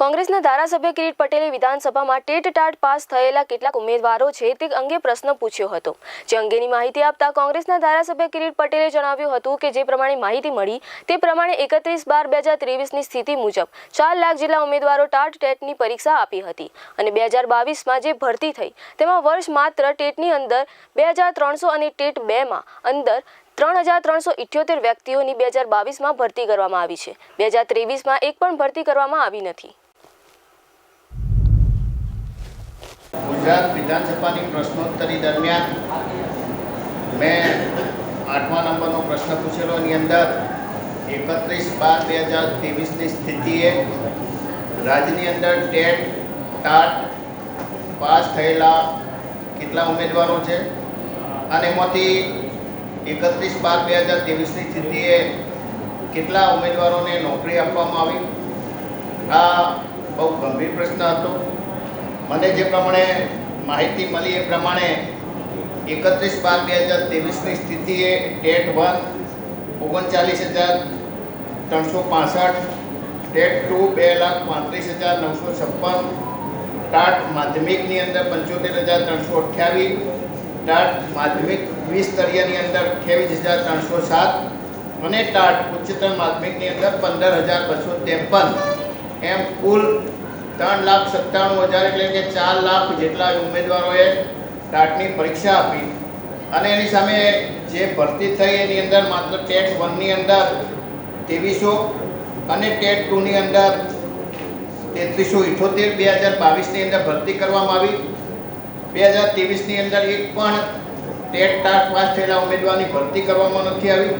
કોંગ્રેસના ધારાસભ્ય કિરીટ પટેલે વિધાનસભામાં ટેટ ટાટ પાસ થયેલા કેટલાક ઉમેદવારો છે તે અંગે પ્રશ્ન પૂછ્યો હતો. જે અંગેની માહિતી આપતા કોંગ્રેસના ધારાસભ્ય કિરીટ પટેલે જણાવ્યું હતું કે જે પ્રમાણે માહિતી મળી તે પ્રમાણે એકત્રીસ બાર બે હજાર ત્રેવીસની સ્થિતિ મુજબ ચાર લાખ જેટલા ઉમેદવારો ટાટ ટેટની પરીક્ષા આપી હતી અને બે હજાર બાવીસમાં જે ભરતી થઈ તેમાં વર્ષ માત્ર ટેટની અંદર બે હજાર ત્રણસો અને ટેટ બેમાં અંદર ત્રણ હજાર ત્રણસો ઇઠ્યોતેર વ્યક્તિઓની બે હજાર બાવીસમાં ભરતી કરવામાં આવી છે. બે હજાર ત્રેવીસમાં એક પણ ભરતી કરવામાં આવી નથી. ગુજરાત વિધાનસભાની પ્રશ્નોત્તરી દરમિયાન મેં આઠમા નંબરનો પ્રશ્ન પૂછેલો. એની અંદર એકત્રીસ બાર બે હજાર ત્રેવીસની સ્થિતિએ રાજ્યની અંદર ટેટ, ટાટ પાસ થયેલા કેટલા ઉમેદવારો છે? અને એમાંથી એકત્રીસ બાર બે હજાર ત્રેવીસની સ્થિતિએ કેટલા ઉમેદવારોને નોકરી આપવામાં આવી? આ બહુ ગંભીર પ્રશ્ન હતો. મને જે પ્રમાણે માહિતી મળી એ પ્રમાણે એકત્રીસ બાર બે હજાર ત્રેવીસની સ્થિતિએ ટેટ વન ઓગણચાલીસ હજાર ત્રણસો પાસઠ, ટેટ ટુ બે લાખ પાંત્રીસ હજાર નવસો છપ્પન, ટાટ માધ્યમિકની અંદર પંચોતેર હજાર ત્રણસો અઠ્યાવીસ, ટાટ માધ્યમિક દ્વિસ્તરીયની અંદર અઠ્યાવીસ હજાર ત્રણસો સાત અને ટાટ ઉચ્ચતર માધ્યમિકની અંદર પંદર હજાર બસો ત્રેપન. એમ કુલ ત્રણ લાખ સત્તાણું હજાર એટલે કે ચાર લાખ જેટલા ઉમેદવારોએ ટાટની પરીક્ષા આપી. અને એની સામે જે ભરતી થઈ એની અંદર માત્ર ટેટ વનની અંદર ત્રેવીસો અને ટેટ ટુની અંદર તેત્રીસો ઇઠોતેર, બે હજાર બાવીસની અંદર ભરતી કરવામાં આવી. બે હજાર ત્રેવીસની અંદર એક પણ ટેટ ટાટ પાસ થયેલા ઉમેદવારની ભરતી કરવામાં નથી આવી.